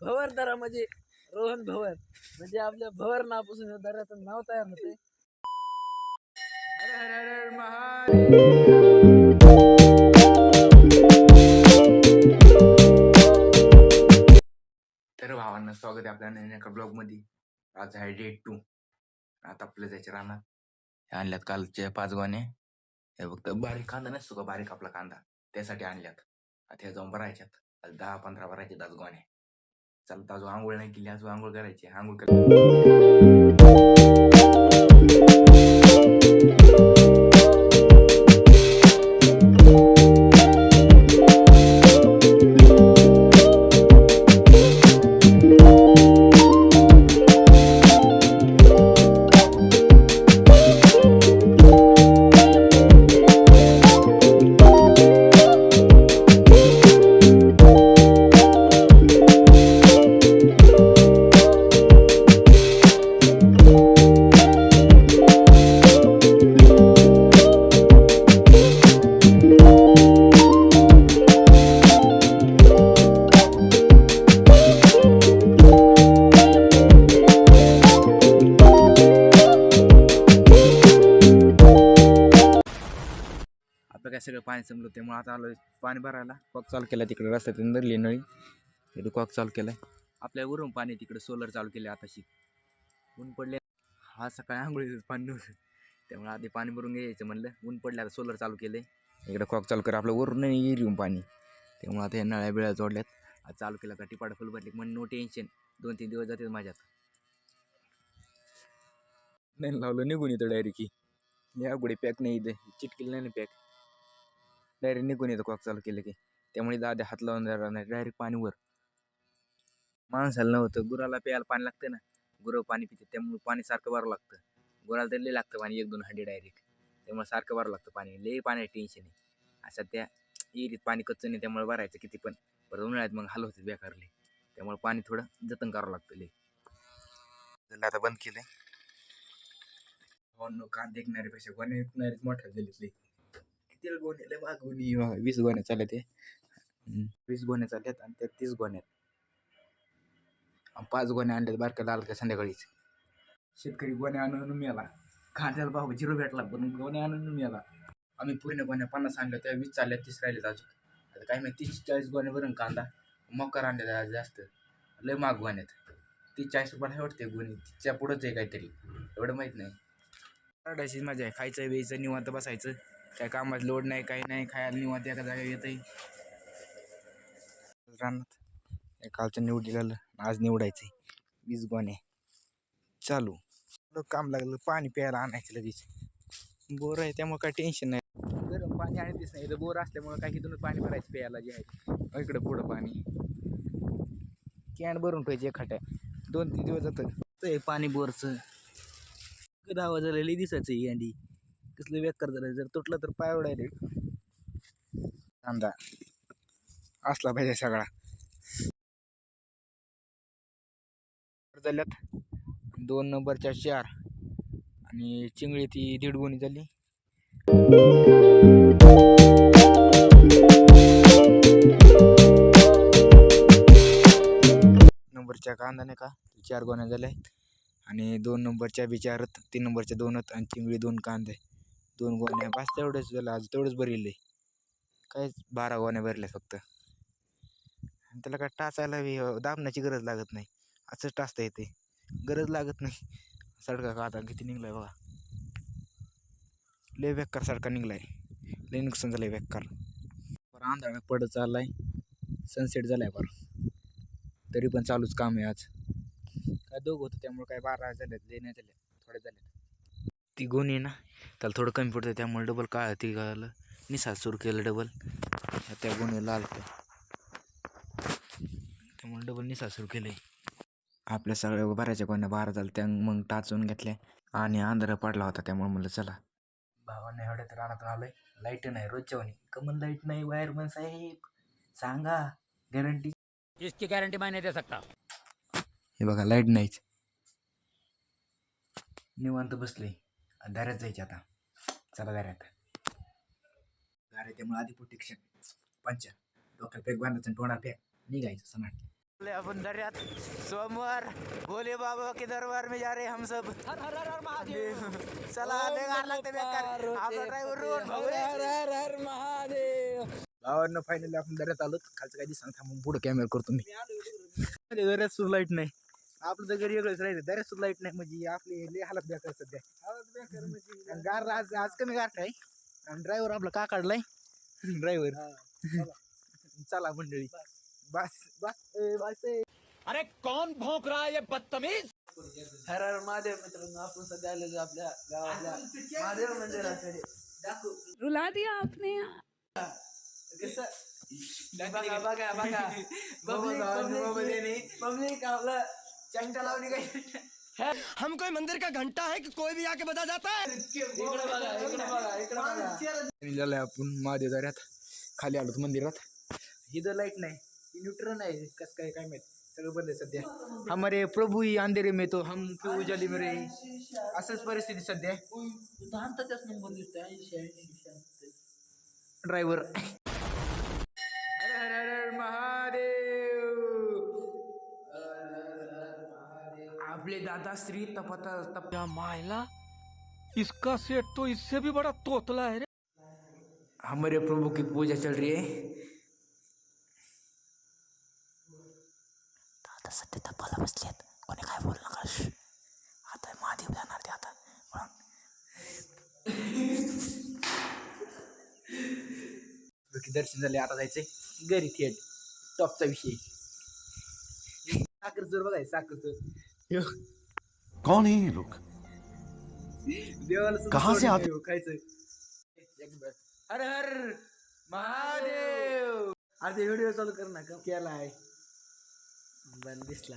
भवर दरा म्हणजे रोहन भवर. म्हणजे आपल्या भवर नावापासून या दऱ्याचं नाव तयार होते तर भावांना स्वागत आहे आपल्या नवीन एका ब्लॉगमध्ये आज आहे डे टू आता आपलं जायचे रानात हे आणल्यात कालच्या पाच गोणे. हे फक्त बारीक कांदा नसतो का? बारीक आपला कांदा. त्यासाठी आणल्यात. आता जाऊन भरायच्यात आज दहा पंधरा भरायचे दस गोण्या चलता जो आंघोळ नाही केली आज आंघोळ करायची आंघोळ करायची सगळं पाणी संपलं त्यामुळे आता आलं पाणी भरायला. कॉक चालू केला तिकडे रस्त्यात धरली नळी. तिथे कॉक चालू केलाय. आपल्या वरून पाणी तिकडे सोलर चालू केले आताशी. ऊन पडले. हा सकाळी आंघोळी पाणी नव्हतं. त्यामुळे आधी पाणी भरून घ्यायचं म्हणलं. ऊन पडलं आता सोलर चालू केले इकडे कॉक चालू कर आपलं वरून नाही येईल येऊन पाणी. त्यामुळे आता या नळ्या बिळ्या जोडल्यात. आज चालू केला का टिपाड फुल भरली म्हणजे नो टेन्शन दोन तीन दिवस जातील माझ्यात. नाही लावलं निघून येतं डायरेक्ट की या गुढे पॅक नाही इथं. चिटकेलं नाही पॅक डायरेक्ट निघून येतं कॉक चालू केलं की. त्यामुळे दादा हात लावून जाणार नाही डायरेक्ट पाणीवर माणसाला नव्हतं गुराला प्यायला पाणी लागतं ना. गुरं पाणी पिते त्यामुळे पाणी सारखं भरावं लागतं. गुराला तर लई लागतं पाणी एक दोन हंडी डायरेक्ट त्यामुळे सारखं भरावं लागतं पाणी. लय पाण्याचं टेन्शन आहे. असं त्या एरीत पाणी कच्चं नाही त्यामुळे भरायचं किती पण. परत उन्हाळ्यात मग हाल होते बेकारले. त्यामुळे पाणी थोडं जतन करावं लागतं लय. आता बंद केलं कांदे का देखणारे पेक्षा गोण्या मोठ्या झालेत लई तेल गोण्याला लय बघा, वीस गोण्या चालल्या ते वीस गोण्या चालल्यात आणि त्यात तीस गोण्यात पाच गोण्या आणल्यात बारक्या लाल का संध्याकाळीच. शेतकरी गोण्या आणून मिळाला खांद्याला बाबा झिरो भेटला पण गोण्या आणून मिळाला आम्ही पूर्ण गोण्या पन्नास आणल्या त्या वीस चालल्या तीस राहिल्यात अजून. आता काय माहिती तीस चाळीस गोण्या भरून कांदा मकर आणल्या जास्त. लय माग गोण्यात तीस चाळीस रुपयाला वाटते गुणी. तिच्या पुढंच आहे काहीतरी. एवढं माहीत नाही. काढायची मजा आहे. खायचं वेयचं निवांत बसायचं. काय कामात लोड नाही काही नाही खायला निवांत एका जागा येत रानात कालचं निवडलेलं आज निवडायचंय. वीज गोणे चालू. काम लागलं पाणी प्यायला आणायचं लगेच. बोर आहे त्यामुळे काय टेन्शन नाही. गरम पाणी आणतेच नाही. इथं बोर असल्यामुळे काही इथून पाणी भरायचं प्यायला जे आहे. इकडं पुढं पाणी. कॅन भरून ठेवायची एखाद्या. दोन तीन दिवस जातं. ते पाणी बोरचं. दहा झालेली दिसायचं ही अंडी. कसलं बेकार झालं जर तुटलं तर पाय डायरेक्ट कांदा असला पाहिजे सगळा. झाल्यात. दोन नंबरच्या चार. आणि चिंगळी ती दीड गुणी झाली. नंबरच्या कांदा नाही का चार गोण्या झाल्या आणि दोन नंबरच्या बिचारत तीन नंबरच्या दोनत आणि चिंगळी दोन कांदे. दोन गोण्या बस तेवढंच झालं आज तेवढंच भरलेलं. आहे काहीच बारा गोण्या भरल्या फक्त. आणि त्याला काय टाचायला बी दाबण्याची गरज लागत नाही. असंच टाचता येते. गरज लागत नाही. सडका का आता किती निघलाय बघा. लय बेकार सडका निघलाय. लय नुकसान झालंय बेकार. बरं आंधळा पडत चाललाय. सनसेट झालाय बरं. तरी पण चालूच काम आहे आज. काय दोघं होतं त्यामुळे काय बारा झाल्यात लय नाही झाल्या थोड्या झाल्यात. ती गुण आहे ना त्याला थोडं कमी पडतं त्यामुळे डबल काय ती गालं निसा सुरू केलं डबल त्या गुन्हे लाल ते त्यामुळे डबल निसा सुरू केलं आपल्या सगळ्या बऱ्याच्या कोण्या बारा झालं त्या मग टाचून घेतल्या आणि अंधारा पडला होता त्यामुळे म्हणलं चला. भावाने एवढ्यात रानात आलोय. लाइट नाही रोजच्या वाणी. कमल लाइट नाही वायरमन साहेब. सांगा गॅरंटी इसकी गारंटी मैं नहीं दे सकता? हे बघा लाइट नाहीच. निवांत बसले. दाऱ्यात जायचे आता. चला दाऱ्यात दाऱ्यात त्यामुळे आधी प्रोटेक्शन पंचा. डोक्याला पॅक बांधायचं आणि तोंडाला पॅक निघायचं सनाट अपन दरियात. सोमवार भोले बाबा के दरबार में जा रहे हम सब. हर हर हर हर महादेव. चला बेकार लागते बेकार. आपला ड्रायव्हर रोड भाऊ हर हर हर महादेव. भावांना फायनली आपण दर्यात आलो खालचं काही दिसणार थांबून पुढे कॅमेरा करतो मी. दर्यात सुद्धा लाइट नाही. आपलं तर घरी वेगळंच राहिलं. दर्यात सुद्धा लाईट नाही म्हणजे आपली लय हालत बेकार सध्या. आणि गार आज आज कमी गाठ आहे. आणि ड्रायव्हर आपला का काढलाय ड्रायव्हर चला. मंडळी. बस. बस. ए, बस. अरे कौन भौंक रहा है ये बदतमीज? हर हर महादेव मित्रांनो आपण सध्या आलेलो आपल्या गावातल्या महादेव मंदिराकडे. दाखवू. रुला दिया आपने. कसं? बघा बघा बघा. पब्लिक पब्लिक आपलं चंटा लावली काय हम कोई मंदिर का घंटा है कि कोई भी आके बजा जाता है? इकडे बघा इकडे बघा इकडे बघा. निघालोय आपण महादेव दर्यात खाली आलो मंदिरात. इथं लाइट नाही. न्यूट्रन आहे. कस काय काय माहीत? सगळं बंद आहे सध्या. हमारे प्रभू ही अंधेरे में तो हम क्यों उजाली में रहे. असंच परिस्थिती सध्या. ड्रायव्हर दादा श्री तपता तप मायला? इसका सेट तो इससे भी बड़ा तोतला है रे। हमारे प्रभु की पूजा चल रही है। दादा सध्या तपाला बसलेत कोणी काय बोल नका आता महादेव जाणार ते आता दर्शन झाले आता जायचंय घरी थेट टॉपचा विषय. साखर चोर बघाय साखर चोर. कौन है ये लोग? कहाँ से आते- हर हर महादेव. आधी व्हिडिओ चालू कर ना का केलाय बंद दिसला.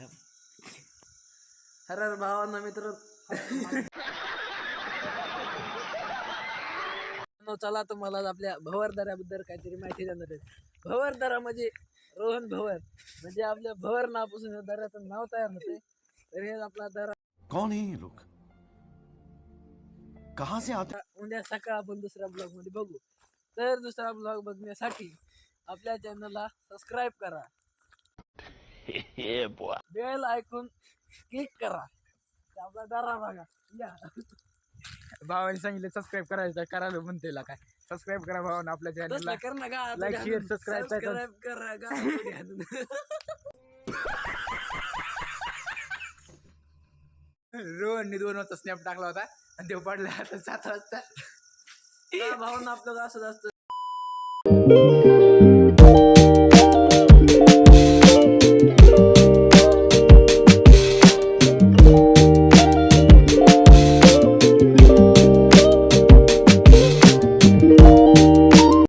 हर हर भावांना मित्र. चला तुम्हाला आपल्या भवरदऱ्याबद्दल काहीतरी माहिती देणार आहे. भवरदरा म्हणजे रोहन भवर. म्हणजे आपल्या भवर नावापासून दऱ्याचं नाव तयार होते तर हे आपला दरा कौन है ये लोग? कहाँ से आते उद्या सकाळ आपण दुसऱ्या ब्लॉगमध्ये बघू. तर दुसरा ब्लॉग बघण्यासाठी आपल्या चॅनलला सबस्क्राईब करा. बेल ऐकून क्लिक करा. आपला दरा बघा. या. भावाने सांगितलं सबस्क्राईब करायचं करायला म्हणते काय. सबस्क्राईब करा भावानं आपल्या चॅनलला तसलं कर ना share, subscribe, सबस्क्राईब करा गा रोहनने दोन वाजता स्नॅप टाकला होता आणि तो पडला आता सात वाजता. भावना आपलं असं असतं